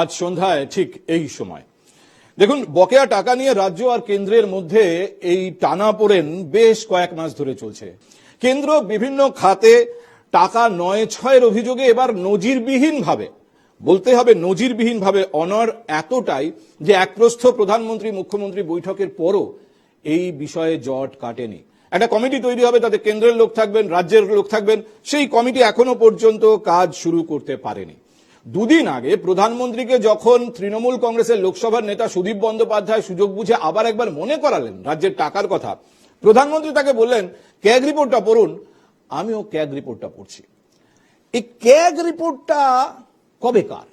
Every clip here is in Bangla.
আজ সন্ধ্যায় ঠিক এই সময়। দেখুন, বকেয়া টাকা নিয়ে রাজ্য আর কেন্দ্রের মধ্যে এই টানা পড়েন বেশ কয়েক মাস ধরে চলছে। কেন্দ্র বিভিন্ন খাতে টাকা নয় ছয়ের অভিযোগে এবার নজিরবিহীন ভাবে বলতে হবে নজিরবিহীন ভাবে অনর এতটাই যে একপ্রস্থ প্রধানমন্ত্রী, মুখ্যমন্ত্রী বৈঠকের পরও এই বিষয়ে জট কাটেনি। একটা কমিটি তৈরি হবে, তাতে কেন্দ্রের লোক থাকবেন, রাজ্যের লোক থাকবেন, সেই কমিটি এখনও পর্যন্ত কাজ শুরু করতে পারেনি। দুদিন আগে প্রধানমন্ত্রীকে যখন তৃণমূল কংগ্রেসের লোকসভার নেতা সুদীপ বন্দ্যোপাধ্যায় সুযোগ বুঝে আবার একবার মনে করালেন রাজ্যের টাকার কথা, প্রধানমন্ত্রী তাকে বললেন, ক্যাগ রিপোর্টটা পড়ুন। আমিও ক্যাগ রিপোর্টটা পড়ছি। এই ক্যাগ রিপোর্টটা কবেকার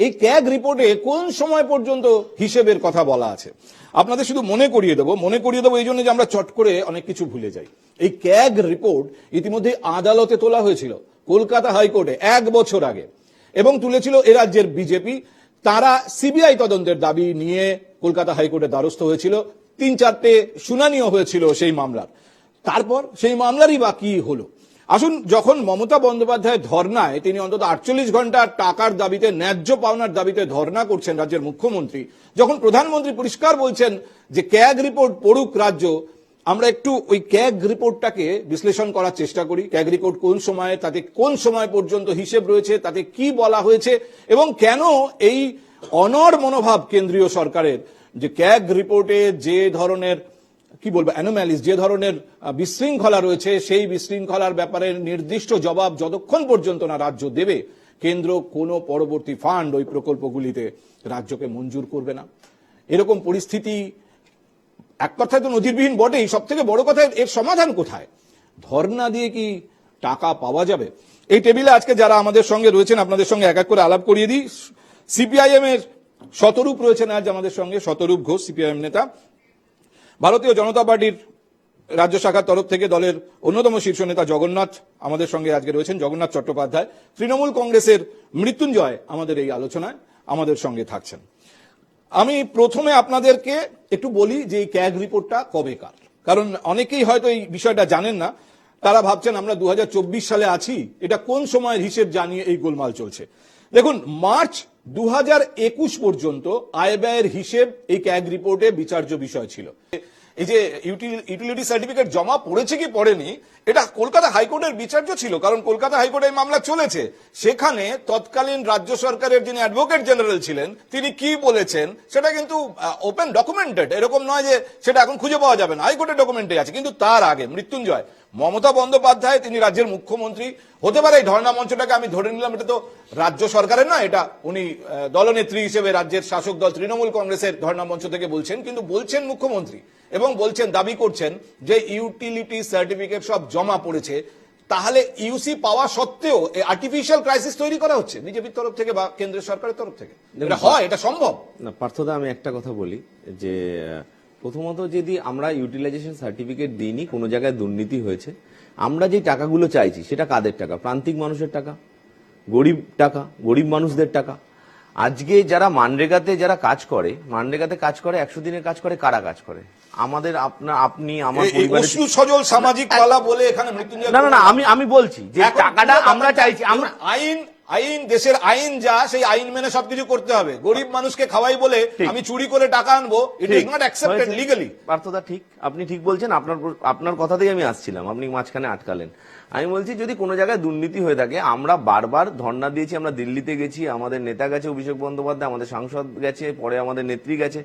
এই ক্যাগ রিপোর্টে কোন সময় পর্যন্ত হিসেবের কথা বলা আছে? আপনাদের শুধু মনে করিয়ে দেবো, মনে করিয়ে দেবো এই জন্য যে আমরা চট করে অনেক কিছু ভুলে যাই। এই ক্যাগ রিপোর্ট ইতিমধ্যে আদালতে তোলা হয়েছিল, কলকাতা হাইকোর্টে, এক বছর আগে। এবং তুলেছিল এ রাজ্যের বিজেপি। তারা সিবিআই তদন্তের দাবি নিয়ে কলকাতা হাইকোর্টে দ্বারস্থ হয়েছিল। তিন চারটে শুনানিও হয়েছিল সেই মামলার। তারপর সেই মামলারই বা কি হলো? আসুন, যখন মমতা বন্দ্যোপাধ্যায় ধর্নায়, তিনি অন্তত আটচল্লিশ ঘণ্টা টাকার দাবিতে, ন্যায্য পাওনার দাবিতে ধর্না করছেন রাজ্যের মুখ্যমন্ত্রী, যখন প্রধানমন্ত্রী পরিষ্কার বলছেন যে, ক্যাগ রিপোর্ট পড়ুক রাজ্য আমরা একটু ওই ক্যাগ রিপোর্টটাকে বিশ্লেষণ করার চেষ্টা করি। ক্যাগ রিপোর্ট কোন সময়ে, তাতে কোন সময় পর্যন্ত হিসেব রয়েছে, তাতে কি বলা হয়েছে এবং কেন এই অনর মনোভাব কেন্দ্রীয় সরকারের যে ক্যাগ রিপোর্টে যে ধরনের, কি বলব অ্যানোম্যালিস যে ধরনের বিশৃঙ্খলা রয়েছে, সেই বিশৃঙ্খলার ব্যাপারে নির্দিষ্ট জবাব যতক্ষণ পর্যন্ত না রাজ্য দেবে, কেন্দ্র কোনো পরবর্তী ফান্ড ওই প্রকল্পগুলিতে রাজ্যকে মঞ্জুর করবে না। এরকম পরিস্থিতি এক কথায় তো নজিরবিহীন বটেই সব থেকে বড় কথা এর সমাধান কোথায়? ধর্না দিয়ে কি টাকা পাওয়া যাবে? এই টেবিলে আজকে যারা আমাদের সঙ্গে রয়েছেন, আপনাদের সঙ্গে এক এক করে আলাপ করিয়ে দিই। সিপিআইএম এর শতরূপ রয়েছেন আজ আমাদের সঙ্গে, শতরূপ ঘোষ, সিপিআইএম নেতা। ভারতীয় জনতা পার্টির রাজ্য শাখার তরফ থেকে দলের অন্যতম শীর্ষ নেতা জগন্নাথ আমাদের সঙ্গে আজকে রয়েছেন, জগন্নাথ চট্টোপাধ্যায়। তৃণমূল কংগ্রেসের মৃত্যুঞ্জয় আমাদের এই আলোচনায় আমাদের সঙ্গে থাকছেন। আমি প্রথমে আপনাদেরকে একটু বলি যে এই ক্যাগ রিপোর্টটা কবেকার কারণ অনেকেই হয়তো এই বিষয়টা জানেন না। তারা ভাবছেন আমরা দু হাজার চব্বিশ সালে আছি, এটা কোন সময়ের হিসেব জানিয়ে এই গোলমাল চলছে? দেখুন, মার্চ দু হাজার একুশ পর্যন্ত আয় ব্যয়ের হিসেব এই ক্যাগ রিপোর্টে বিচার্য বিষয় ছিল। এই যে ইউটিলিটি সার্টিফিকেট জমা পড়েছে কি পড়েনি, এটা কলকাতা হাইকোর্টের বিচার্য ছিল, কারণ কলকাতা হাইকোর্টে এই মামলা চলেছে। সেখানে তৎকালীন রাজ্য সরকারের যিনি অ্যাডভোকেট জেনারেল ছিলেন, তিনি কি বলেছেন, সেটা কিন্তু ওপেন ডকুমেন্টেড এরকম নয় যে সেটা এখন খুঁজে পাওয়া যাবে না। হাইকোর্টের ডকুমেন্টে আছে, কিন্তু তার আগে মৃত্যুঞ্জয়, মমতা বন্দ্যোপাধ্যায়, তিনি রাজ্যের মুখ্যমন্ত্রী। হতে পারে এই ধর্ণা মঞ্চটাকে আমি ধরে নিলাম, এটা তো রাজ্য সরকারের না, এটা উনি দলনেত্রী হিসেবে রাজ্যের শাসক দল তৃণমূল কংগ্রেসের ধর্ণা মঞ্চ থেকে বলছেন, কিন্তু বলছেন মুখ্যমন্ত্রী। এবং বলছেন দাবি করছেন যে ইউটিলিটি সার্টিফিকেট সব জমা পড়েছে। তাহলে ইউসি পাওয়া সত্ত্বেও আর্টিফিশিয়াল ক্রাইসিস তৈরি করা হচ্ছে বিজেপির তরফ থেকে বা কেন্দ্রীয় সরকারের তরফ থেকে? এটা হয় এটা সম্ভব? না পার্থদা আমি একটা কথা বলি যে প্রথমত যদি আমরা ইউটিলাইজেশন সার্টিফিকেট দিইনি কোনো জায়গায় দুর্নীতি হয়েছে আমরা যে টাকাগুলো চাইছি সেটা কাদের টাকা? প্রান্তিক মানুষের টাকা? গরিব টাকা? গরিব মানুষদের টাকা? আজকে যারা মানরেগাতে যারা কাজ করে মানরেগাতে কাজ করে একশো দিনের কাজ করে কারা কাজ করে? আমাদের আপনার আপনি আমার পরিবারের সজল সামাজিক পালা বলে এখানে মৃত্যুঞ্জয় না না না আমি আমি বলছি যে টাকাটা আমরা চাইছি আমরা আইন আইন দেশের আইন যা সেই আইন মেনে সবকিছু করতে হবে। গরিব মানুষকে খাওয়াই বলে আমি চুরি করে টাকা আনব it is not accepted legally পার্থদা ঠিক। আপনি ঠিক বলছেন আপনার আপনার কথাতেই আমি আসছিলাম। আপনি মাঝখানে আটকালেন। আমি বলছি, যদি কোনো জায়গায় দুর্নীতি হয়ে থাকে, আমরা বারবার ধর্ণা দিয়েছি, আমরা দিল্লিতে গেছি, আমাদের নেতা গেছে, অভিষেক বন্দ্যোপাধ্যায়, আমাদের সাংসদ গেছে, পরে আমাদের নেত্রী গেছে,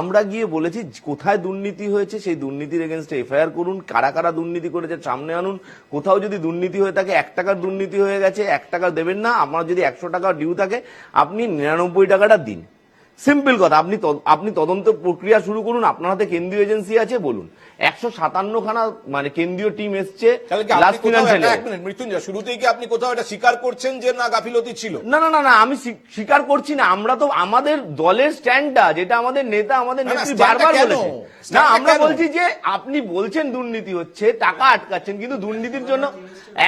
আমরা গিয়ে বলেছি, কোথায় দুর্নীতি হয়েছে, সেই দুর্নীতির এগেনস্টে এফআইআর করুন, কারা কারা দুর্নীতি করেছে সামনে আনুন, কোথাও যদি দুর্নীতি হয়ে থাকে, এক টাকার দুর্নীতি হয়ে গেছে, এক টাকা দেবেন না আমার যদি একশো টাকা ডিউ থাকে, আপনি নিরানব্বই টাকাটা দিন। সিম্পল কথা, আপনি আপনি তদন্ত প্রক্রিয়া শুরু করুন, আপনার হাতে কেন্দ্রীয় এজেন্সি আছে, বলুন। একশো সাতান্ন খানা মানে কেন্দ্রীয় টিম এসছে মিনিট মৃত্যুঞ্জয় শুরুতেই কি আপনি কোথাও এটা স্বীকার করছেন যে না গাফিলতি ছিল? না না না না আমি স্বীকার করছি না। আমরা তো আমাদের দলের স্ট্যান্ডটা যেটা আমাদের নেতা আমাদের নেত্রী বারবার বলেছে। না আমরা বলছি যে আপনি বলছেন দুর্নীতি হচ্ছে টাকা আটকাচ্ছেন কিন্তু দুর্নীতির জন্য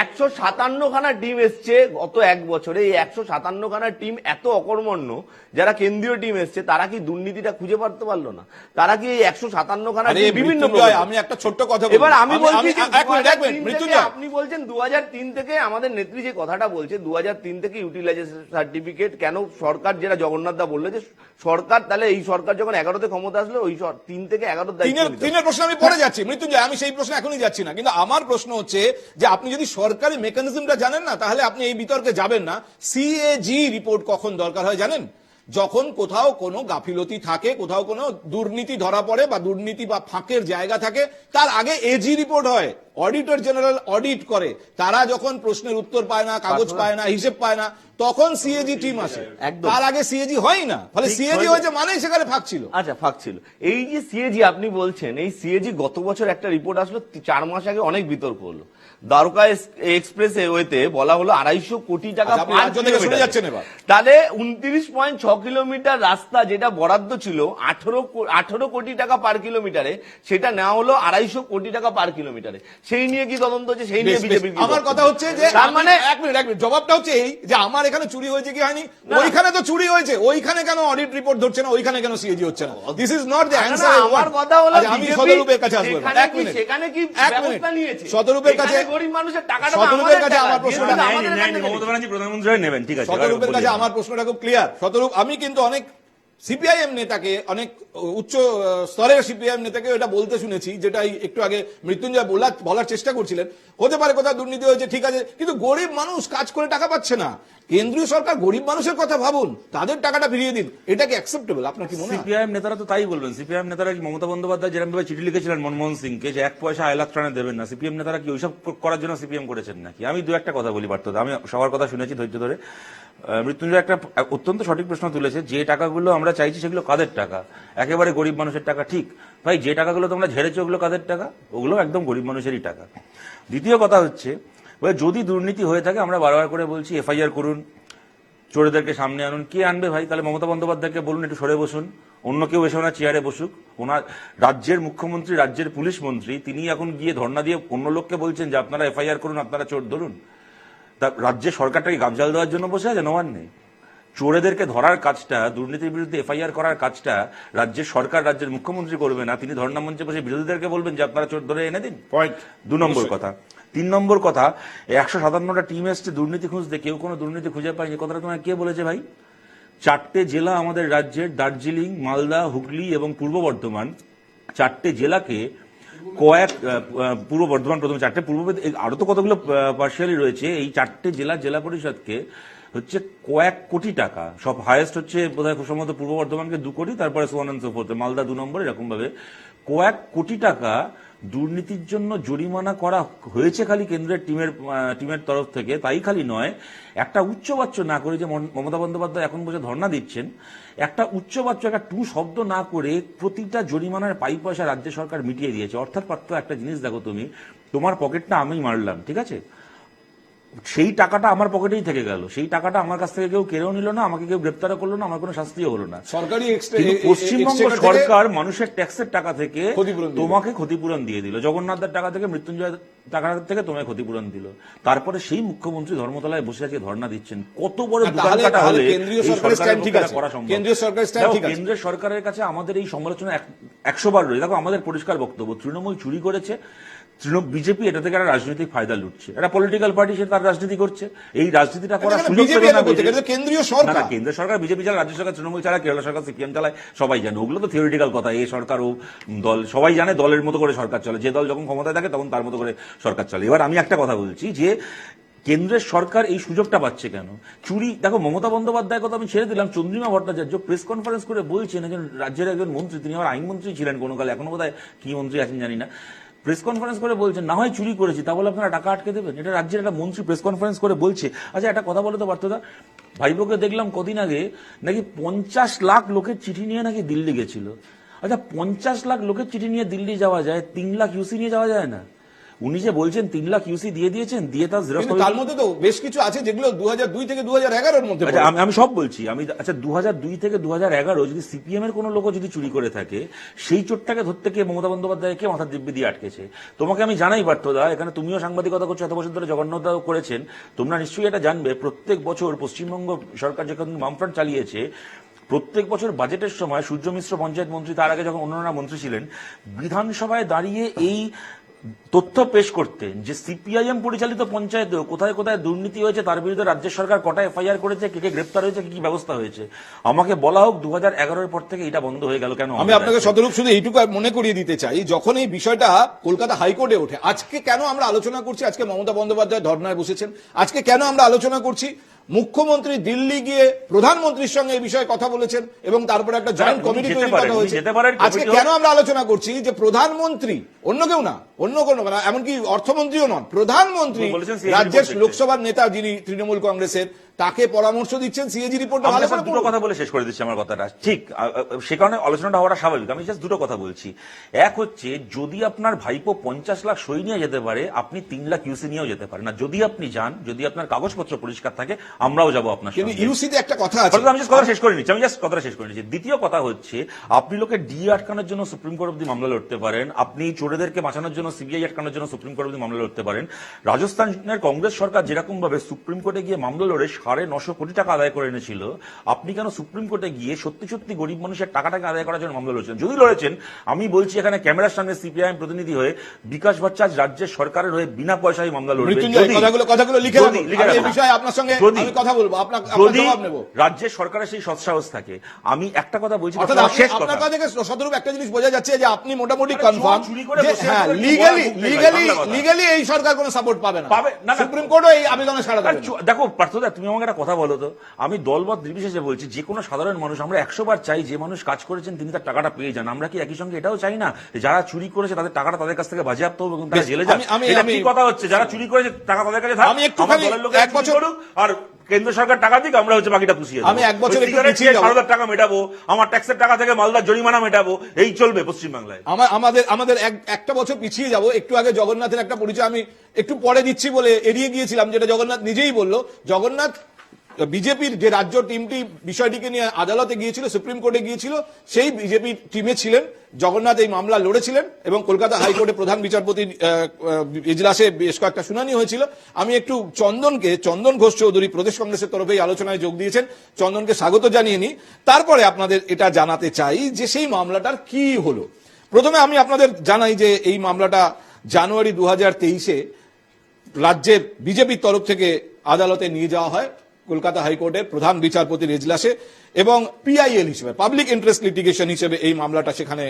একশো সাতান্ন খানা টিম এসছে গত এক বছরে। এই একশো সাতান্ন খানা টিম এত অকর্মণ্য যারা কেন্দ্রীয় টিম এসছে তারা কি দুর্নীতিটা খুঁজে পারতে পারল না? তারা কি এই একশো সাতান্ন খানা বিভিন্ন আমি একটা ছোট্ট কথা। এবার আমি বলছি যে এক মিনিট এক 2003 মিনিট থেকে মৃত্যুঞ্জয়। আপনি বলছেন দু থেকে আমাদের নেত্রী যে কথাটা বলছে দু থেকে ইউটিলাইজেশন সার্টিফিকেট কেন সরকার যেটা জগন্নাথ দা বলল যে সরকার তাহলে এই সরকার যখন এগারোতে ক্ষমতা আসলো ওই তিন থেকে তিনের তিনের প্রশ্ন আমি পরে যাচ্ছি মৃত্যুঞ্জয়। আমি সেই প্রশ্ন এখনই যাচ্ছি না। কিন্তু আমার প্রশ্ন হচ্ছে যে আপনি যদি সরকারি মেকানিজমটা জানেন না তাহলে আপনি এই বিতর্কে যাবেন না। সিএজি রিপোর্ট কখন দরকার হয় জানেন? যখন কোথাও কোনো গাফিলতি থাকে কোথাও কোনো দুর্নীতি ধরা পড়ে বা দুর্নীতি বা ফাঁকের জায়গা থাকে তার আগে এজি রিপোর্ট হয় অডিটর জেনারেল অডিট করে। তারা যখন প্রশ্নের উত্তর পায় না কাগজ পায় না হিসেব পায় না তখন সিএজি টিম আসে। তার আগে সিএজি হয় না। ফলে সিএজি হয়েছে মানে সেখানে ফাঁক ছিল। আচ্ছা ফাঁক ছিল। এই যে সিএজি আপনি বলছেন এই সিএজি গত বছর একটা রিপোর্ট আসলো চার মাস আগে অনেক বিতর্ক হলো। দ্বারকা এক্সপ্রেস ওয়েতে বলা হলো আড়াইশো কোটি টাকা আচ্ছা। তাহলে উনত্রিশ পয়েন্ট ছ কিলোমিটার রাস্তা যেটা বরাদ্দ ছিল আঠারো আঠারো কোটি টাকা পার কিলোমিটারে সেটা নেওয়া হলো আড়াইশো কোটি টাকা পার কিলোমিটারে সেই নিয়ে কি তদন্ত হচ্ছে? সেই নিয়ে। বিজেপি আমার কথা হচ্ছে? যে তার মানে এক মিনিট এক মিনিট। জবাবটা হচ্ছে এই যে আমার এখানে চুরি হয়েছে কি হয়নি? ওইখানে তো চুরি হয়েছে। ওইখানে কেন অডিট রিপোর্ট ধরছে না? ওইখানে কেন সিএজি হচ্ছে না? দিস ইজ নট দ্য না, আমার কথা হলো আমি BJP শতরূপের কাছে আসব এক মিনিট। সেখানে কি ব্যবস্থা নিয়েছে? শতরূপের কাছে গরিব মানুষের টাকাটা তো শতরূপের কাছে আমার প্রশ্নটা- মমতা ব্যানার্জি প্রধানমন্ত্রী নেবেন ঠিক আছে। শতরূপের এবার কাছে আমার প্রশ্নটা খুব ক্লিয়ার শতরূপ আমি কিন্তু অনেক সিপিআইএম নেতাকে, অনেক উচ্চ স্তরের সিপিআইএম নেতাকে এটা বলতে শুনেছি যেটা একটু আগে মৃত্যুঞ্জয় বলার বলার চেষ্টা করছিলেন। হতে পারে কোথাও দুর্নীতি হয়েছে, ঠিক আছে, কিন্তু গরিব মানুষ কাজ করে টাকা পাচ্ছে না। কেন্দ্রীয় সরকার গরিব মানুষের কথা ভাবুন, তাদের টাকাটা ফিরিয়ে দিন। এটা কি অ্যাকসেপ্টেবল আপনার কি মনে সিপিআইএম নেতারা তো তাই বলবেন। সিপিআইএম নেতারা মমতা বন্দ্যোপাধ্যায় যেরকম ভাবে চিঠি লিখেছিলেন মনমোহন সিংকে, যে এক পয়সা আয় লাখ টাকা দেবেন না, সিপিএম নেতারা কি ওইসব করার জন্য সিপিএম করেছেন নাকি? আমি দু একটা কথা বলি পারতো আমি সবার কথা শুনেছি ধৈর্য ধরে। মৃত্যুঞ্জয় একটা অত্যন্ত সঠিক প্রশ্ন তুলেছে, যে টাকাগুলো আমরা চাইছি সেগুলো কাদের টাকা? একেবারে গরিব মানুষের টাকা, ঠিক। ভাই, যে টাকাগুলো তোমরা ঝেড়েছো ওগুলো কাদের টাকা? ওগুলো একদম গরিব মানুষেরই টাকা। দ্বিতীয় কথা হচ্ছে যদি দুর্নীতি হয়ে থাকে, আমরা বারবার করে বলছি, এফআইআর করুন, চোরেদেরকে সামনে আনুন। কে আনবে ভাই? তাহলে মমতা বন্দ্যোপাধ্যায়কে বলুন, একটু সরে বসুন। অন্য কেউ এসে ওনার চেয়ারে বসুক। ওনার রাজ্যের মুখ্যমন্ত্রী, রাজ্যের পুলিশ মন্ত্রী, তিনি এখন গিয়ে ধর্ণা দিয়ে অন্য লোককে বলছেন যে, আপনারা এফআইআর করুন, আপনারা চোর ধরুন। তা রাজ্যের সরকারটাকে গামজাল দেওয়ার জন্য বসে আছে? নবান নেই। চোরেদেরকে ধরার কাজটা দুর্নীতির বিরুদ্ধে এফআইআর করার কাজটা রাজ্যের সরকার রাজ্যের মুখ্যমন্ত্রী করবে না। তিনি ধর্ণা মঞ্চে বসে বিরোধীদেরকে বলবেন যে আপনারা চোর ধরে এনে দিন। পয়েন্ট দু নম্বর কথা। তিন নম্বর কথা একশো সাতান্নটা টিম এসছে দুর্নীতি খুঁজতে। কেউ কোনো দুর্নীতি খুঁজে পায়নি কথাটা তোমায় কে বলেছে ভাই? চারটে জেলা আমাদের রাজ্যের দার্জিলিং মালদা হুগলি এবং পূর্ব বর্ধমান চারটে জেলাকে কয়েক পূর্ব বর্ধমান প্রথমে চারটে, পূর্ব আরও তো কতগুলো পার্সিয়ালি রয়েছে। এই চারটে জেলা জেলা পরিষদকে হচ্ছে কয়েক কোটি টাকা, সব হায়েস্ট হচ্ছে বোধহয় সম্ভবত পূর্ব বর্ধমানকে দু কোটি, তারপরে সোয়ান সোফোর্থ মালদা দু নম্বর এরকম ভাবে কয়েক কোটি টাকা দুর্নীতির জন্য জরিমানা করা হয়েছে খালি কেন্দ্রের টিমের টিমের তরফ থেকে, তাই খালি নয়, একটা উচ্চবাচ্য না করে যে মমতা বন্দ্যোপাধ্যায় এখন বসে ধর্ণা দিচ্ছেন, একটা উচ্চবাচ্য, একটা টু শব্দ না করে প্রতিটা জরিমানার পাই পয়সা রাজ্য সরকার মিটিয়ে দিয়েছে। অর্থাৎ পাত্র একটা জিনিস দেখো তুমি, তোমার পকেটটা আমি মারলাম, ঠিক আছে? সেই টাকাটা আমার পকেটেই থেকে গেল। সেই টাকাটা আমার কাছ থেকে কেউ কেড়েও নিল না আমাকে কেউ গ্রেপ্তারও করল না আমার কোনো শাস্তিও হলো না। সরকারি পশ্চিমবঙ্গ সরকার মানুষের ট্যাক্সের টাকা থেকে তোমাকে ক্ষতিপূরণ দিয়ে দিল। জগন্নাথের টাকা থেকে মৃত্যুঞ্জয় টাকা থেকে তোমায় ক্ষতিপূরণ দিল। তারপরে সেই মুখ্যমন্ত্রী ধর্মতলায় বসে আছে ধর্ণা দিচ্ছেন। কত বড় না, দোকান তাহলে- কাটা তাহলে হলে কেন্দ্রীয় সরকারের কাছে আমাদের এই সমালোচনা একশো বার রয়েছে। দেখো আমাদের পরিষ্কার বক্তব্য। তৃণমূল চুরি করেছে তৃণমূল বিজেপি এটা থেকে একটা রাজনৈতিক ফায়দা লুটছে। একটা পলিটিক্যাল পার্টি সে তার রাজনীতি করছে। এই রাজনীতিটা করার সুযোগ পেল না কেন্দ্রীয় সরকার। না, কেন্দ্র সরকার বিজেপি চালায় রাজ্য সরকার তৃণমূল চালায় কেরলা সরকার সিপিএম চালায় সবাই জানে। ওগুলো তো থিওরিটিক্যাল কথা। এই সরকার ও দল সবাই জানে দলের মতো করে সরকার চলে। যে দল যখন ক্ষমতায় থাকে তখন তার মতো করে সরকার চলে। এবার আমি একটা কথা বলছি যে কেন্দ্রের সরকার এই সুযোগটা পাচ্ছে কেন? চুরি দেখো মমতা বন্দ্যোপাধ্যায় কথা আমি ছেড়ে দিলাম। চন্দ্রিমা ভট্টাচার্য প্রেস কনফারেন্স করে বলছেন একজন রাজ্যের একজন মন্ত্রী তিনি আবার আইনমন্ত্রী ছিলেন কোনো কালে। এখনও বোধহয় কি মন্ত্রী আছেন জানি না। প্রেস কনফারেন্স করে বলছেন না হয় চুরি করেছি। তা বলে আপনারা টাকা আটকে দেবেন? এটা রাজ্যের একটা মন্ত্রী প্রেস কনফারেন্স করে বলছে। আচ্ছা একটা কথা বলে তো পার্থদা ভাইবোকে দেখলাম কদিন আগে নাকি পঞ্চাশ লাখ লোকের চিঠি নিয়ে নাকি দিল্লি গেছিল। আচ্ছা পঞ্চাশ লাখ লোকের চিঠি নিয়ে দিল্লি যাওয়া যায়, তিন লাখ ইউসি নিয়ে যাওয়া যায় না? উনি যে বলছেন তিন লাখ ইউসি দিয়ে দিয়েছেন দিয়ে তার জেরক্স তার মধ্যে তো বেশ কিছু আছে যেগুলো দু দুই থেকে দু হাজার এগারোর মধ্যে আচ্ছা আমি আমি সব বলছি। আমি আচ্ছা দু দুই থেকে দু হাজার এগারো যদি সিপিএম এর কোনো লোক যদি চুরি করে থাকে সেই চোরটাকে ধরতে গিয়ে মমতা বন্দ্যোপাধ্যায়কে মাথার দিব্যি দিয়ে আটকেছে? তোমাকে আমি জানাই পার্থদা এখানে তুমিও সাংবাদিকতা করছ এত বছর ধরে জগন্নাথদাও করেছেন। তোমরা নিশ্চয়ই এটা জানবে প্রত্যেক বছর পশ্চিমবঙ্গ সরকার যখন বামফ্রন্ট চালিয়েছে প্রত্যেক বছর বাজেটের সময় সূর্য মিশ্র পঞ্চায়েত মন্ত্রী তার আগে যখন অন্যান্য মন্ত্রী ছিলেন বিধানসভায় দাঁড়িয়ে এই তথ্য পেশ করতেন যে সিপিআইএম পরিচালিত পঞ্চায়েতে কোথায় কোথায় দুর্নীতি হয়েছে তার বিরুদ্ধে রাজ্য সরকার কটা এফআইআর করেছে কে কে গ্রেপ্তার হয়েছে কি কি ব্যবস্থা হয়েছে আমাকে বলা হোক দু হাজার এগারোর পর থেকে এটা বন্ধ হয়ে গেল কেন? আমি আপনাকে? শতরূপ শুধু এইটুকু মনে করিয়ে দিতে চাই যখন এই বিষয়টা কলকাতা হাইকোর্টে ওঠে আজকে কেন আমরা আলোচনা করছি? আজকে মমতা বন্দ্যোপাধ্যায় ধর্নায় বসেছেন আজকে কেন আমরা আলোচনা করছি? মুখ্যমন্ত্রী দিল্লি গিয়ে প্রধানমন্ত্রীর সঙ্গে এই বিষয়ে কথা বলেছেন এবং তারপরে একটা জয়েন্ট কমিটি তৈরি করা হয়েছে। আজকে কেন আমরা আলোচনা করছি যে প্রধানমন্ত্রী অন্য কেউ না অন্য কোনো মানে এমনকি অর্থমন্ত্রীও নন প্রধানমন্ত্রী রাজ্যের লোকসভার নেতা যিনি তৃণমূল কংগ্রেসের তাকে পরামর্শ দিচ্ছেন সিএজি রিপোর্টটা ভালো করে দুটো কথা বলে শেষ করে দিচ্ছি আমার কথাটা। ঠিক সে কারণে আলোচনাটা হওয়াটা স্বাভাবিক। আমি জাস্ট দুটো কথা বলছি। এক হচ্ছে যদি আপনার ভাইপো পঞ্চাশ লাখ সই নিয়ে যেতে পারে আপনি তিন লাখ ইউসি নিয়েও যেতে পারেন। না যদি আপনি যান যদি আপনার কাগজপত্র পরিষ্কার থাকে আমরাও যাব আপনার কিন্তু ইউসিতে একটা কথা আছে। আমি জাস্ট কথা শেষ করে নিচ্ছি আমি জাস্ট কথাটা শেষ করে নিচ্ছি। দ্বিতীয় কথা হচ্ছে আপনি লোকে ডি আটকানোর জন্য সুপ্রিম কোর্ট অব্দি মামলা লড়তে পারেন। আপনি চোরেদেরকে বাঁচানোর জন্য সিবিআই আটকানোর জন্য সুপ্রিম কোর্ট অব্দি মামলা লড়তে পারেন। রাজস্থানের কংগ্রেস সরকার যেরকম ভাবে সুপ্রিম কোর্টে গিয়ে মামলা লড়ে সাড়ে নশো কোটি টাকা আদায় করে এনেছিল। আপনি কেন সুপ্রিম কোর্টে গিয়ে সত্যি সত্যি গরিব মানুষের টাকাটাকে আদায় করার জন্য মামলা লড়ছেন? যদি লড়েছেন আমি বলছি এখানে ক্যামেরার সামনে সিপিআইএম প্রতিনিধি হয়ে বিকাশ ভট্টাচার্য রাজ্যের সরকারের হয়ে বিনা পয়সায় মামলা লড়বে। কথাগুলো কথাগুলো লিখে যদি- রাখুন। লিখে আমি এই বিষয়ে আপনার সঙ্গে আমি কথা বলব। আপনার আপনার জবাব নেব। রাজ্যের সরকারের সেই সৎসাহস থাকে আমি একটা কথা বলছি আপনার কথা থেকে শতরূপ একটা জিনিস বোঝা যাচ্ছে যে আপনি মোটামুটি কনফার্ম হ্যাঁ লিগালি লিগালি লিগালি এই সরকার কোনো সাপোর্ট পাবে না। পাবে- না, না। সুপ্রিম কোর্টও এই আবেদনে সাড়া দেবে দেখো পার্থদা তুমি আমাকে একটা কথা বলো তো। আমি দলবদ নির্বিশেষে বলছি যে কোনো সাধারণ মানুষ আমরা একশো বার চাই যে মানুষ কাজ করেছেন তিনি তার টাকাটা পেয়ে যান। আমরা কি একই সঙ্গে এটাও চাই না যারা চুরি করেছে তাদের টাকাটা তাদের কাছ থেকে বাজেয়াপ্ত হোক এবং তারা জেলে যাক? কথা হচ্ছে? যারা চুরি করেছে টাকা তাদের কাছে থাক। আমার দলের এক বছর- আর কেন্দ্র সরকার টাকা দিক আমরা হচ্ছে বাকিটা পুষিয়ে আমি এক বছর হাজার টাকা মেটাবো আমার ট্যাক্সের টাকা থেকে মালদার জরিমানা মেটাবো এই চলবে পশ্চিমবাংলায়। আমার আমাদের আমাদের এক- একটা বছর পিছিয়ে যাব। একটু আগে জগন্নাথের একটা পরিচয় আমি একটু পরে দিচ্ছি বলে এড়িয়ে গিয়েছিলাম যেটা জগন্নাথ নিজেই বলল জগন্নাথ বিজেপির যে রাজ্য টিমটি বিষয়টিকে নিয়ে আদালতে গিয়েছিল সুপ্রিম কোর্টে গিয়েছিল সেই বিজেপি টিমে ছিলেন। জগন্নাথ এই মামলা লড়েছিলেন এবং কলকাতা হাইকোর্টে প্রধান আহ, এজলাসে বেশ কয়েকটা শুনানি হয়েছিল। আমি একটু চন্দনকে চন্দন ঘোষ চৌধুরী প্রদেশ কংগ্রেসের তরফে আলোচনায় যোগ দিয়েছেন। চন্দনকে স্বাগত জানিয়ে নিই। তারপরে আপনাদের এটা জানাতে চাই যে সেই মামলাটার কি হলো। প্রথমে আমি আপনাদের জানাই যে এই মামলাটা জানুয়ারি দু হাজার তেইশে রাজ্যের বিজেপির তরফ থেকে আদালতে নিয়ে যাওয়া হয়। কলকাতা হাইকোর্টের প্রধান বিচারপতির এজলাসে এবং পিআইএল হিসেবে পাবলিক ইন্টারেস্ট লিটিগেশন হিসেবে এই মামলাটা সেখানে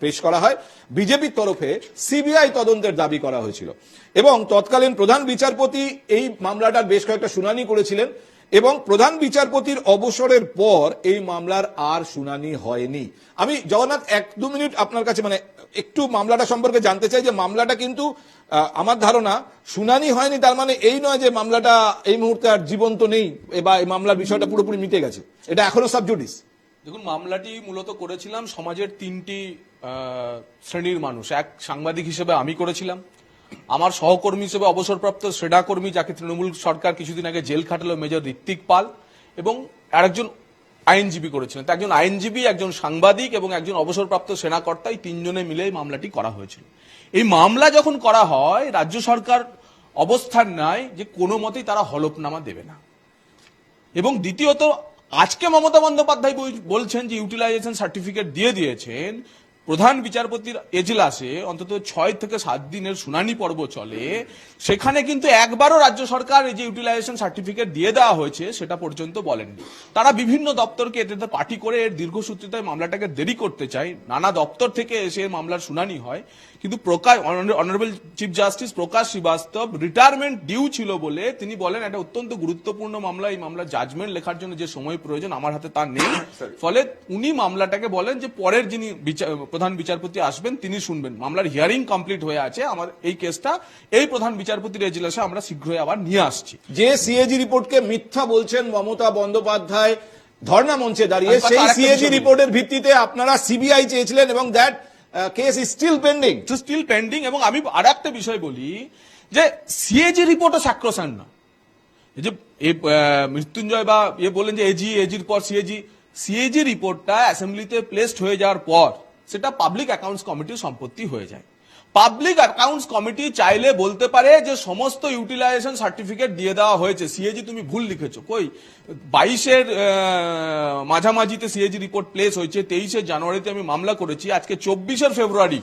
পেশ করা হয়। বিজেপির তরফে সিবিআই তদন্তের দাবি করা হয়েছিল। এবং তৎকালীন প্রধান বিচারপতি এই মামলাটার বেশ কয়েকটা শুনানি করেছিলেন এবং প্রধান বিচারপতির অবসরের পর এই মামলার আর শুনানি হয়নি। আমি জগন্নাথ, এক দু মিনিট আপনার কাছে মানে একটু মামলাটা সম্পর্কে জানতে চাই যে মামলাটা কিন্তু আমার ধারণা শুনানি হয়নি, তার মানে এই নয় যে মামলাটা এই মুহূর্তে আর জীবন্ত নেই, বা এই মামলার বিষয়টা পুরোপুরি মিটে গেছে। এটা এখনও সাবজুডিস দেখুন, মামলাটি মূলত করেছিলাম সমাজের তিনটি শ্রেণির মানুষ। এক সাংবাদিক হিসেবে আমি করেছিলাম। আমার সহকর্মী হিসেবে অবসরপ্রাপ্ত শ্রেডাকর্মী যাকে তৃণমূল সরকার কিছুদিন আগে জেল খাটালো মেজর ঋত্বিক পাল এবং আরেকজন আইনজীবী করেছিলেন। তো একজন আইনজীবী, একজন সাংবাদিক এবং একজন অবসরপ্রাপ্ত সেনাকর্তা এই তিনজনে মিলে এই মামলাটি করা হয়েছিল। এই মামলা যখন করা হয়, রাজ্য সরকার অবস্থান নাই যে কোনো মতেই তারা হলফনামা দেবে না। এবং দ্বিতীয়ত, আজকে মমতা বন্দ্যোপাধ্যায় বলছেন যে, ইউটিলাইজেশন সার্টিফিকেট দিয়ে দিয়েছেন প্রধান বিচারপতির এজলাসে অন্তত ছয় থেকে সাত দিনের শুনানি পর্ব চলে। সেখানে কিন্তু একবারও রাজ্য সরকার এই যে ইউটিলাইজেশন সার্টিফিকেট দিয়ে দেওয়া হয়েছে সেটা পর্যন্ত বলেননি। তারা বিভিন্ন দপ্তরকে এতে পার্টি করে এর দীর্ঘসূত্রিতায় মামলাটাকে দেরি করতে চায়। নানা দপ্তর থেকে এসে মামলার শুনানি হয়। কিন্তু Prakash honourable chief justice Prakash Shrivastava retirement due ছিল বলে তিনি বলেন একটা অত্যন্ত গুরুত্বপূর্ণ মামলা এই মামলার জাজমেন্ট লেখার জন্য যে সময় প্রয়োজন আমার হাতে তার নেই। ফলে উনি মামলাটাকে বলেন যে পরের যিনি বিচা- প্রধান বিচারপতি আসবেন তিনি শুনবেন। মামলার হিয়ারিং কমপ্লিট হয়ে আছে আমার এই কেসটা এই প্রধান বিচারপতির এজলাসে আমরা শীঘ্রই আবার নিয়ে আসছি। যে সিএজি রিপোর্টকে মিথ্যা বলছেন মমতা বন্দ্যোপাধ্যায় ধর্ণা মঞ্চে দাঁড়িয়ে সেই সিএজি রিপোর্টের ভিত্তিতে আপনারা সিবিআই চেয়েছিলেন এবং that case is still pending still pending এবং আমি আর একটা বিষয় বলি যে সিএজি রিপোর্টও স্যাক্রোসান না। এই যে মৃত্যুঞ্জয় বা ইয়ে বললেন যে এজি এজির পর সিএজি সিএজি রিপোর্টটা অ্যাসেম্বলিতে প্লেসড হয়ে যাওয়ার পর সেটা পাবলিক অ্যাকাউন্টস কমিটির সম্পত্তি হয়ে যায়। পাবলিক অ্যাকাউন্টস কমিটি চাইলে বলতে পারে যে সমস্ত ইউটিলাইজেশন সার্টিফিকেট দিয়ে দেওয়া হয়েছে। সিএজি তুমি ভুল লিখেছো। কই? বাইশের মাঝামাঝিতে সিএজি রিপোর্ট প্লেস হয়েছে। তেইশে জানুয়ারিতে আমি মামলা করেছি। আজকে চব্বিশের ফেব্রুয়ারি।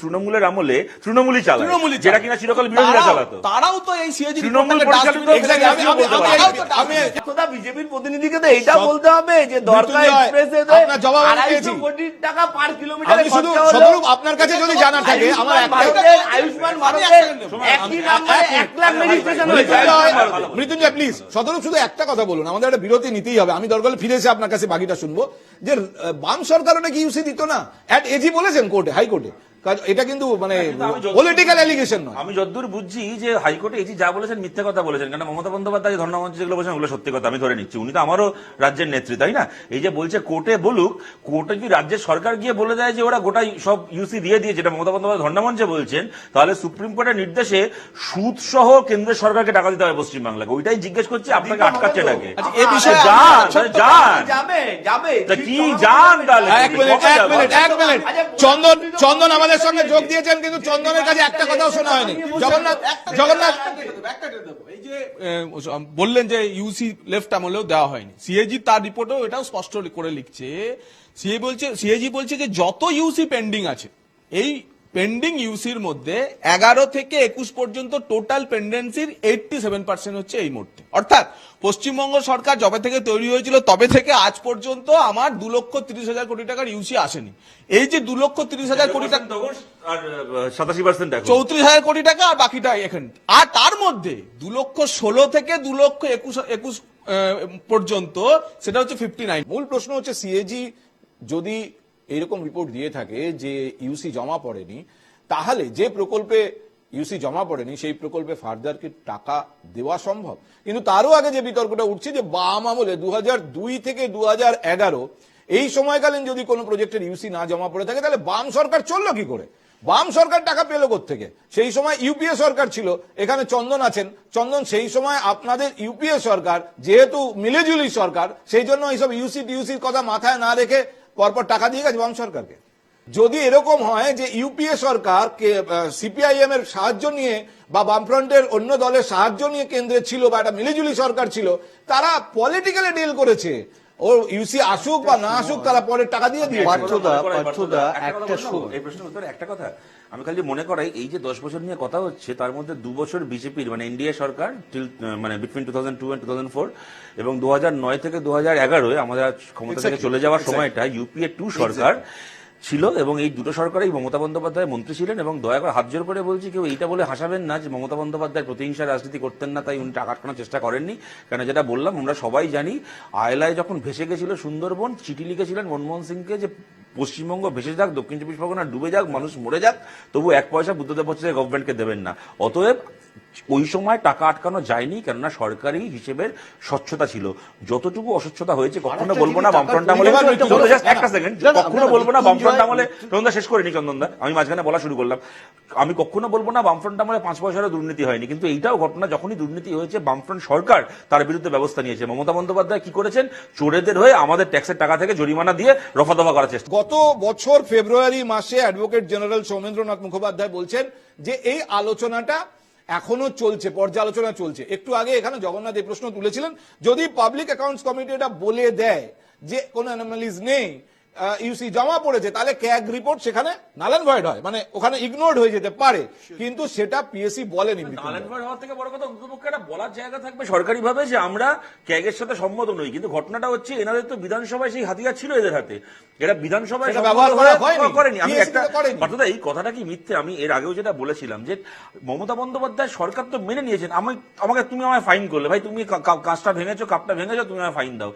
তৃণমূলের আমলে তৃণমূলই চালায়। যেটা কিনা চিরকাল বিরোধীরা চালাতো। তারাও তো এই তৃণমূল বিজেপির প্রতিনিধিকে তো বলতে হবে যে দরকার এক্সপ্রেসে আপনার। কোটি টাকা পার কিলোমিটারে শুধু কাছে যদি জানা থাকে আমার আয়ুষ্মান ভারতের একই নাম্বারে এক এক লাখ রেজিস্ট্রেশন হয়েছে মৃত্যুঞ্জয় মৃত্যুঞ্জয় প্লিজ সদরূপ শুধু একটা কথা বলুন। আমাদের একটা বিরতি নিতেই হবে। আমি দরকার ফিরে এসে আপনার কাছে বাকিটা শুনব। যে বাম সরকার নাকি ইউসি দিত না। অ্যাট এজি বলেছেন কোর্টে, হাইকোর্টে। এটা কিন্তু মানে পলিটিক্যাল অ্যালিগেশন নয়। আমি যতদূর বুঝছি যে হাইকোর্টে এই যা বলেছেন মিথ্যে কথা বলেছেন কারণ মমতা বন্দ্যোপাধ্যায় ধর্ণামঞ্চে যেগুলো বলেছেন ওগুলো সত্যি কথা আমি ধরে নিচ্ছি। উনি তো আমারও রাজ্যের নেত্রী তাই না? এই যে বলছে কোর্টে বলুক কোর্টে যদি রাজ্যের সরকার গিয়ে বলে দেয় যে ওরা গোটা সব ইউসি দিয়ে দিয়ে যেটা মমতা বন্দ্যোপাধ্যায় ধর্ণামঞ্চে বলছেন তাহলে সুপ্রিম কোর্টের নির্দেশে সুদ সহ কেন্দ্রের সরকারকে টাকা দিতে হবে পশ্চিমবাংলাকে। ওইটাই জিজ্ঞেস করছি আপনাকে আটকাচ্ছে নাকি আচ্ছা, এ বিষয়ে যান। যান যাবে যাবে কি যান তাহলে? এক মিনিট এক মিনিট এক মিনিট। চন্দন চন্দন আমাদের সঙ্গে যোগ দিয়েছেন কিন্তু চন্দনের কাছে একটা কথাও শোনা হয়নি। জগন্নাথ জগন্নাথ এই যে আহ, বললেন যে ইউসি লেফট আমলেও দেওয়া হয়নি। সিএজি তার রিপোর্টেও এটাও স্পষ্ট করে লিখছে। সিএ বলছে সিএজি বলছে যে যত ইউসি পেন্ডিং আছে এই পেন্ডিং ইউসির মধ্যে এগারো থেকে একুশ পর্যন্ত টোটাল পেন্ডেন্সির এইটটি সেভেন পার্সেন্ট হচ্ছে এই মুহূর্তে। অর্থাৎ পশ্চিমবঙ্গ সরকার যবে থেকে তৈরি হয়েছিল তবে থেকে আজ পর্যন্ত আমার দু লক্ষ তিরিশ হাজার কোটি টাকার ইউসি আসেনি। এই যে দু লক্ষ তিরিশ হাজার কোটি টাকা আর সাতাশি পার্সেন্ট চৌত্রিশ হাজার কোটি টাকা আর বাকিটা এখানে। আর তার মধ্যে দু লক্ষ ষোলো থেকে দু লক্ষ একুশ একুশ পর্যন্ত সেটা হচ্ছে ফিফটি নাইন মূল প্রশ্ন হচ্ছে সিএজি যদি এরকম রিপোর্ট দিয়ে থাকে যে ইউসি জমা পড়েনি, তাহলে যে প্রকল্পে ইউসি জমা পড়েনি, সেই প্রকল্পে ফার্দার কি টাকা দেওয়া সম্ভব। কিন্তু তারও আগে যে বিতর্কটা উঠছে যে বাম আমলে দু থেকে দু হাজার এগারো, এই সময়কালীন যদি কোনো প্রজেক্টের ইউসি না জমা পড়ে থাকে, তাহলে বাম সরকার চলল কি করে? বাম সরকার টাকা পেল থেকে সেই সময় ইউপিএ সরকার ছিল, এখানে চন্দন আছেন। চন্দন সেই সময় আপনাদের ইউপিএ সরকার, যেহেতু মিলেজুলি সরকার, সেই জন্য এইসব ইউসি টিউসির কথা মাথায় না রেখে পরপর টাকা দিয়ে গেছে বাম সরকারকে যদি এরকম হয় যে ইউপিএ সরকার সিপিআইএম এর সাহায্য নিয়ে বা বামফ্রন্টের অন্য দলের সাহায্য নিয়ে কেন্দ্রে ছিল বা একটা মিলিজুলি সরকার ছিল তারা পলিটিক্যালি ডিল করেছে ও ইউসি আসুক বা না আসুক তারা পরে টাকা দিয়ে দিয়ে পার্থদা, পার্থদা, একটা। এই প্রশ্নের উত্তরে একটা কথা আমি খালি মনে করাই এই যে দশ বছর নিয়ে কথা হচ্ছে তার মধ্যে দু বছর বিজেপির মানে এনডিএ সরকার টিল মানে between two thousand two two thousand four এবং দু হাজার নয় থেকে দু হাজার এগারোয় আমাদের ক্ষমতা থেকে চলে যাওয়ার সময়টা ইউপিএ টু সরকার ছিল এবং এই দুটো সরকারেই মমতা বন্দ্যোপাধ্যায় মন্ত্রী ছিলেন এবং দয়া করে হাত জোর করে বলছি কেউ এইটা বলে হাসাবেন না যে মমতা বন্দ্যোপাধ্যায় প্রতিহিংসা রাজনীতি করতেন না তাই উনি টাকা আটকানোর চেষ্টা করেননি। কেন যেটা বললাম আমরা সবাই জানি আয়লায় যখন ভেসে গেছিল সুন্দরবন চিঠি লিখেছিলেন মনমোহন সিংকে যে পশ্চিমবঙ্গ ভেসে যাক, দক্ষিণ চব্বিশ পরগনা ডুবে যাক, মানুষ মরে যাক, তবু এক পয়সা বুদ্ধদেব ভট্টাচার্য গভর্নমেন্টকে দেবেন না। অতএব ওই সময় টাকা আটকানো যায়নি কেননা সরকারি হিসেবের স্বচ্ছতা ছিল। যতটুকু অস্বচ্ছতা হয়েছে কখনো বলব না বামফ্রন্ট আমলে। একটা সেকেন্ড কখনো বলব না বামফ্রন্ট আমলে চন্দনদা শেষ করিনি চন্দনদা আমি মাঝখানে বলা শুরু করলাম। আমি কখনো বলব না বামফ্রন্ট আমলে পাঁচ পয়সারও দুর্নীতি হয়নি কিন্তু এইটাও ঘটনা যখনই দুর্নীতি হয়েছে বামফ্রন্ট সরকার তার বিরুদ্ধে ব্যবস্থা নিয়েছে। মমতা বন্দ্যোপাধ্যায় কি করেছেন? চোরেদের হয়ে আমাদের ট্যাক্সের টাকা থেকে জরিমানা দিয়ে রফা দফা করার চেষ্টা গত বছর ফেব্রুয়ারি মাসে অ্যাডভোকেট জেনারেল সৌমেন্দ্রনাথ মুখোপাধ্যায় বলছেন যে এই আলোচনাটা এখনও চলছে, পর্যালোচনা চলছে। একটু আগে এখানে জগন্নাথ এই প্রশ্ন তুলেছিলেন, যদি পাবলিক অ্যাকাউন্টস কমিটি এটা বলে দেয় যে কোনো অ্যানোমালিজ নেই ইউসি জমা পড়েছে তাহলে ক্যাগ রিপোর্ট সেখানে নালান ভয়েড হয়। মানে ওখানে ইগনোর্ড হয়ে যেতে পারে। কিন্তু সেটা পিএসসি বলেনি মৃত্যুঞ্জয়। নারায়ণগঞ্জ হওয়ার থেকে বড় কথা অন্ততপক্ষে একটা বলার জায়গা থাকবে সরকারি ভাবে যে আমরা ক্যাগের সাথে সম্মত নই। কিন্তু ঘটনাটা হচ্ছে এনাদের তো বিধানসভায় সেই হাতিয়ার ছিল এদের হাতে। এটা বিধানসভায় ব্যবহার করা হয়ে। করেনি। আমি একটা। অর্থাৎ এই কথাটা কি মিথ্যে? আমি এর আগেও যেটা বলেছিলাম যে মমতা বন্দ্যোপাধ্যায় সরকার তো মেনে নিয়েছেন। আমি আমাকে তুমি আমায় ফাইন করলে। ভাই তুমি কাজটা ভেঙেছো কাপটা ভেঙেছো তুমি আমায় ফাইন দাও।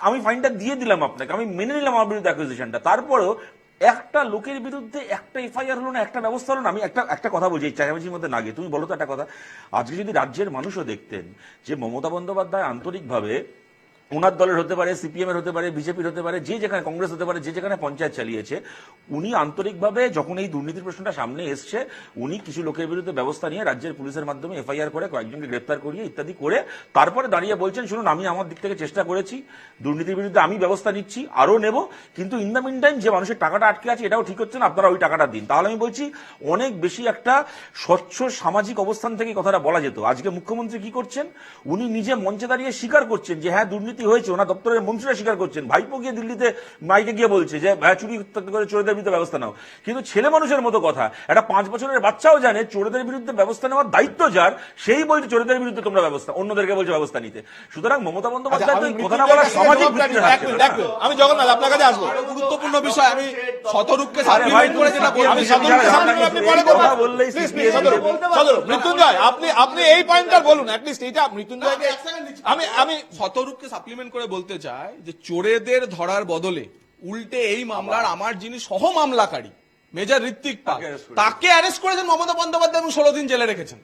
আমি ফাইনটা দিয়ে দিলাম আপনাকে, আমি মেনে নিলাম আমার বিরুদ্ধে অ্যাকুইজিশনটা তারপরেও একটা লোকের বিরুদ্ধে একটা এফআইআর হলো না, একটা ব্যবস্থা হলো না, আমি একটা একটা কথা বলছি, এই মধ্যে না গিয়ে। তুমি বলো তো একটা কথা। আজকে যদি রাজ্যের মানুষও দেখতেন যে মমতা বন্দ্যোপাধ্যায় আন্তরিকভাবে ওনার দলের হতে পারে, সিপিএম এর হতে পারে, বিজেপির হতে পারে, যে যেখানে কংগ্রেস হতে পারে, যে যেখানে পঞ্চায়েত চালিয়েছে, উনি আন্তরিকভাবে যখন এই দুর্নীতির প্রশ্নটা সামনে এসছে, উনি কিছু লোকের বিরুদ্ধে ব্যবস্থা নিয়ে রাজ্যের পুলিশের মাধ্যমে এফআইআর করে কয়েকজনকে গ্রেপ্তার করিয়ে ইত্যাদি করে, তারপরে দাঁড়িয়ে বলছেন, শুনুন, আমি আমার দিক থেকে চেষ্টা করেছি, দুর্নীতির বিরুদ্ধে আমি ব্যবস্থা নিচ্ছি আরও নেব, কিন্তু ইন দ্য মিন টাইম যে মানুষের টাকাটা আটকে আছে, এটাও ঠিক হচ্ছে না, আপনারা ওই টাকাটা দিন। তাহলে আমি বলছি, অনেক বেশি একটা স্বচ্ছ সামাজিক অবস্থান থেকে কথাটা বলা যেত। আজকে মুখ্যমন্ত্রী কি করছেন? উনি নিজে মঞ্চে দাঁড়িয়ে স্বীকার করছেন যে হ্যাঁ দুর্নীতি হয়েছে ওনার দপ্তরের মন্ত্রীরা স্বীকার করছেন। ভাইপো গিয়ে দিল্লিতে মাইকে গিয়ে বলছে যে হ্যাঁ চুরি করে চোরদের বিরুদ্ধে ব্যবস্থা নাও। কিন্তু ছেলে মানুষের মতো কথা একটা পাঁচ বছরের বাচ্চাও জানে চোরদের বিরুদ্ধে ব্যবস্থা নেওয়ার দায়িত্ব যার সেই বলছে চোরদের বিরুদ্ধে তোমরা ব্যবস্থা অন্যদেরকে বলছে ব্যবস্থা নিতে। সুতরাং মমতা আচ্ছা, বন্দ্যোপাধ্যায় তো আমি এই বলার সামাজিক। আমি জগন্নাথ আপনার কাছে আসব। গুরুত্বপূর্ণ বিষয় আমি শতরূপকে করে যেটা কথা। বললেই মৃত্যুঞ্জয় আপনি আপনি এই পয়েন্টটা বলুন অ্যাটলিস্ট এইটা মৃত্যুঞ্জয়কে আমি আমি শতরূপকে সাপ্লিমেন্ট করে বলতে চাই যে চোরেদের ধরার বদলে উল্টে এই মামলার আমার যিনি সহ মামলাকারী মেজর ঋত্বিক পাল তাকে অ্যারেস্ট করেছেন মমতা বন্দ্যোপাধ্যায় এবং ষোলো দিন জেলে রেখেছেন।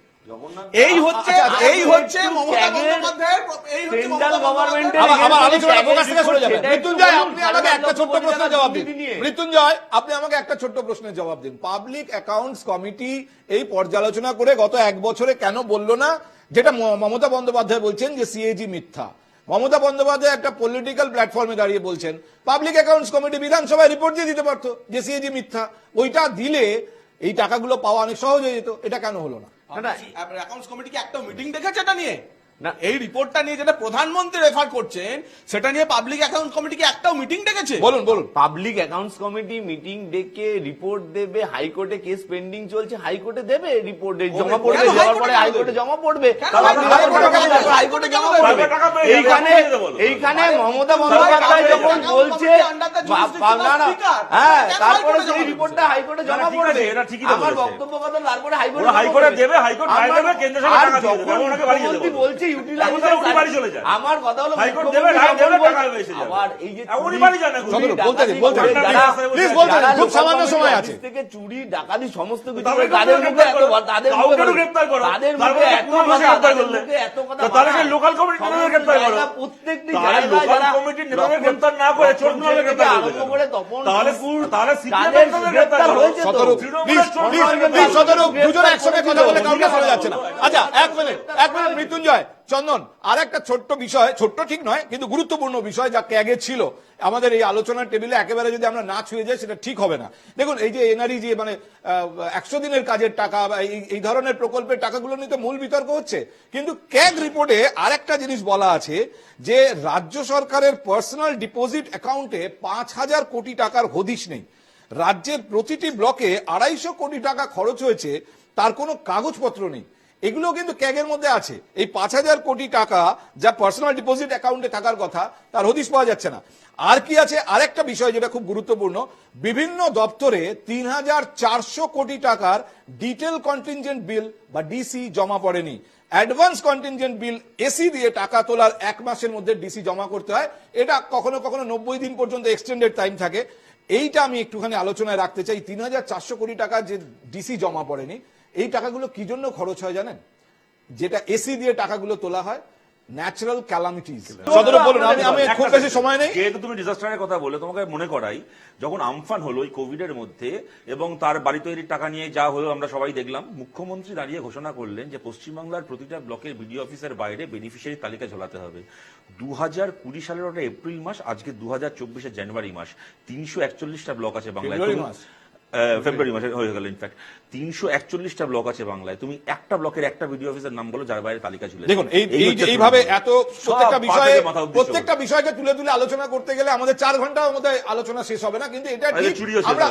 এই হচ্ছে আচ্ছা, আচ্ছা, এই হচ্ছে মমতা বন্দ্যোপাধ্যায়ের এই হচ্ছে মমতা গভর্নমেন্টের আবার আবার এখান থেকে আলোচনা ফোকাস থেকে সরে যাবে মৃত্যুঞ্জয় আপনি আমাকে একটা ছোট্ট প্রশ্নের জবাব দিন। মৃত্যুঞ্জয় আপনি আমাকে একটা ছোট্ট প্রশ্নের জবাব দিন। পাবলিক অ্যাকাউন্টস কমিটি এই পর্যালোচনা করে গত এক বছরে কেন বলল না? যেটা মমতা বন্দ্যোপাধ্যায় বলছেন যে সিএজি মিথ্যা। মমতা বন্দ্যোপাধ্যায় একটা পলিটিক্যাল প্ল্যাটফর্মে দাঁড়িয়ে বলছেন পাবলিক অ্যাকাউন্টস কমিটি বিধানসভায় রিপোর্ট দিয়ে দিতে পারতো যে সিএজি মিথ্যা। ওইটা দিলে এই টাকাগুলো পাওয়া অনেক সহজ হয়ে যেত। এটা কেন হলো না? অ্যাকাউন্টস কমিটি কি একটা মিটিং দেখেছে এটা নিয়ে? না। এই রিপোর্টটা নিয়ে যেটা প্রধানমন্ত্রী রেফার করছেন সেটা নিয়ে পাবলিক অ্যাকাউন্ট কমিটি কি একটাও মিটিং ডেকেছে। বলুন বলুন। পাবলিক অ্যাকাউন্টস কমিটি মিটিং ডেকে রিপোর্ট দেবে হাইকোর্টে কেস পেন্ডিং চলছে হাইকোর্টে দেবে রিপোর্ট জমা পড়বে যাওয়ার পরে হাইকোর্টে জমা পড়বে হাইকোর্টে কেন জমা পড়বে, এইখানে। এইখানে মমতা বন্দ্যোপাধ্যায় যখন বলছে হ্যাঁ তারপরে সেই রিপোর্টটা হাইকোর্টে জমা পড়বে এটা ঠিকই আমার বক্তব্য কথা তারপরে হাইকোর্টে হাইকোর্টে দেবে, হাইকোর্ট দেবে, কেন্দ্র সরকার যখন। বলছে বাড়ি চলে যান। আমার কথা হলো হাইকোর্ট দেবে, রায় দেবে, টাকা এসে যাবে। আবার এই যে উনি চুরি- বাড়ি যান এখন। চন্দ্র, বলতে দিন, ডাকাতি বলতে দিন। করে বলতে দিন, খুব সামান্য সময় আছে। থেকে চুরি ডাকাতি সমস্ত কিছু তাদের মুখে এত গ্রেপ্তার করো। তাদের মুখে তো করো। তাদের মুখে মানে এত কথা গ্রেপ্তার করলে। এত কথা তাহলে লোকাল কমিটির নেতাদের করো। প্রত্যেকটি তাহলে জায়গায় লোকাল যারা নেতাদের না করে তপন তাহলে তাহলে নেতাদের হয়েছে তো। প্লিজ প্লিজ প্লিজ দুজন একসঙ্গে কথা বলে কাউকে শোনা যাচ্ছে না আচ্ছা এক মিনিট এক মিনিট মৃত্যুঞ্জয় চন্দন, আর একটা ছোট্ট বিষয়, ছোট্ট ঠিক নয়, কিন্তু গুরুত্বপূর্ণ বিষয় যা ক্যাগে ছিল, আমাদের এই আলোচনার টেবিলে একেবারে যদি আমরা না ছুঁয়ে যাই, সেটা ঠিক হবে না। দেখুন, এই যে এনআরই যে মানে একশো দিনের কাজের টাকা বা এই ধরনের প্রকল্পের টাকাগুলো নিয়ে তো মূল বিতর্ক হচ্ছে। কিন্তু ক্যাগ রিপোর্টে আরেকটা জিনিস বলা আছে যে, রাজ্য সরকারের পার্সোনাল ডিপোজিট অ্যাকাউন্টে পাঁচ হাজার কোটি টাকার হদিশ নেই। রাজ্যের প্রতিটি ব্লকে আড়াইশো কোটি টাকা খরচ হয়েছে, তার কোনো কাগজপত্র নেই। এগুলো কিন্তু ক্যাগের মধ্যে আছে। এই পাঁচ হাজার কোটি টাকা যা পার্সোনাল ডিপোজিট অ্যাকাউন্টে থাকার কথা, তার হদিশ পাওয়া যাচ্ছে না। আর কি আছে? আরেকটা বিষয় যেটা খুব গুরুত্বপূর্ণ। বিভিন্ন দপ্তরে তিন হাজার চারশো কোটি টাকার ডিটেল কন্টিনজেন্ট বিল বা ডিসি জমা পড়েনি। অ্যাডভান্স কন্টিনজেন্ট বিল এসি দিয়ে টাকা তোলার এক মাসের মধ্যে ডিসি জমা করতে হয়। এটা কখনো কখনো নব্বই দিন পর্যন্ত এক্সটেন্ডেড টাইম থাকে। এইটা আমি একটুখানি আলোচনায় রাখতে চাই। তিন হাজার চারশো কোটি টাকা যে ডিসি জমা পড়েনি এই টাকাগুলো কি জন্য খরচ হয় জানেন? যেটা এসি দিয়ে টাকাগুলো তোলা হয় ন্যাচারাল ক্যালামিটিস সদর বলুন আমি আমি খুব বেশি সময় নেই। যেহেতু তুমি ডিজাস্টারের কথা বলে তোমাকে মনে করাই যখন আমফান হলো এই কোভিড এর মধ্যে এবং তার বাড়ি তৈরির টাকা নিয়ে যা হলো আমরা সবাই দেখলাম মুখ্যমন্ত্রী দাঁড়িয়ে ঘোষণা করলেন যে পশ্চিমবাংলার প্রতিটা ব্লকের বিডিও অফিসের বাইরে বেনিফিশিয়ারি তালিকা ঝোলাতে হবে। দু হাজার কুড়ি সালের ওটা এপ্রিল মাস আজকে দু হাজার চব্বিশের জানুয়ারি মাস। তিনশো একচল্লিশটা ব্লক আছে বাংলায়। ফেব্রুয়ারি মাস। হয়ে গেল ইনফ্যাক্ট তিনশো একচল্লিশটা ব্লক আছে বাংলায় তুমি একটা ব্লকের একটা ভিডিও অফিসের নাম বলো যার বাইরে তালিকা ছিল দেখুন এইভাবে এত প্রত্যেকটা বিষয়ে প্রত্যেকটা বিষয়কে তুলে তুলে আলোচনা করতে গেলে আমাদের চার ঘণ্টা মধ্যে আলোচনা শেষ হবে না কিন্তু এটা। আমরা